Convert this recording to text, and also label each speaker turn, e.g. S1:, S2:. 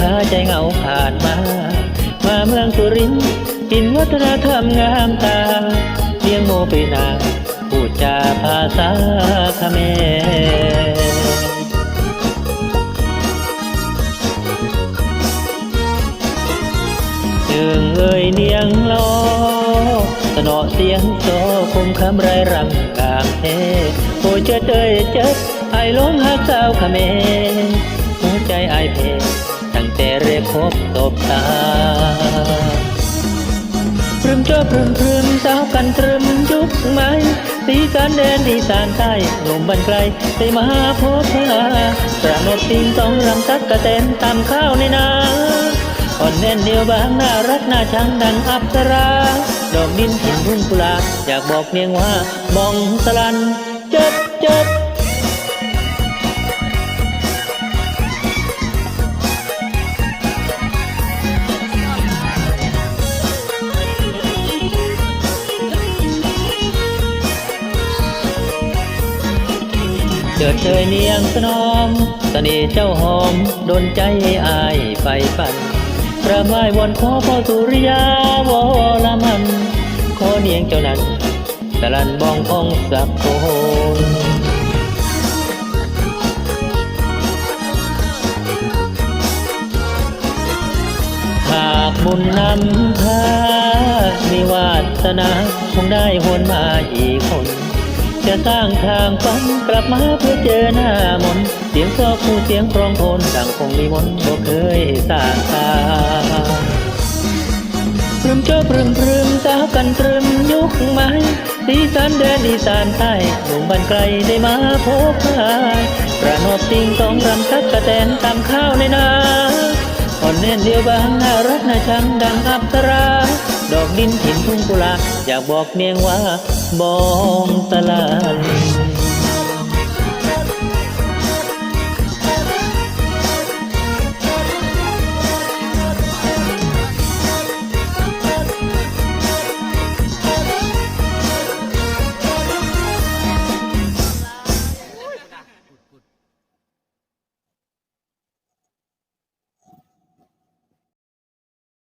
S1: พาใจเหงาผ่านมา มาเมืองสุรินทร์กินวัฒนธรรมงามตาเลี้ยงโมไปนาพูดจาภาษาเขมรจึงเอ่ยเนียงลอสนอเสียงโซคมคำไรรำกางเทโอ้เจดเอ่ยเจ็ดไอ้ล้มหักสาวเขมรหัวใจไอเพ แต่เรียกพบตบตาพรึมเจ้าพรึมพรึมสาวกันตรึมยุกไหมสีสันแดนดีสานใต้หนุ่มบันไกลได้มาพบเธอประนดติงต้องรำตักกระเต็นตำข้าวในนาอ่อนแน่นเดียวบางน่ารักน่าชังดังอับสราดอกดินถิ่นทุ่งกุลาอยากบอกเพียงว่ามองสลันเจ็บเจ็บ เจิดเชยเนียงสนอมเสน่ห์เจ้าหอมโดนใจอายไปฝันกระไม้วนขอพ่อสุริยาวอละมัน ขอเนียงเจ้านั้นสลันบองพองสักโคนหากบุญนำพามีวาสนาคงได้หวนมาอีกคน จะสร้างทางฝันกลับมาเพื่อเจอหน้ามน เสียงซอคู่เสียงกรองโทนดังคงมีมนต์บ่เคยสร้างทางพรึมเจ้าพรึมพรึมสาวกันตรึมยุกไม้สีสันแดนอีสานใต้หนุ่มบ้านไกลได้มาพบพายประนอบติงต้องรำทักกระแตนตำข้าวในนาอ่อนเน่นเดียวบางน่ารักน่าชังดังอับสรา ดอกดินถิ่นทุ่งกุลาอยากบอกเนียงว่าบองตลาด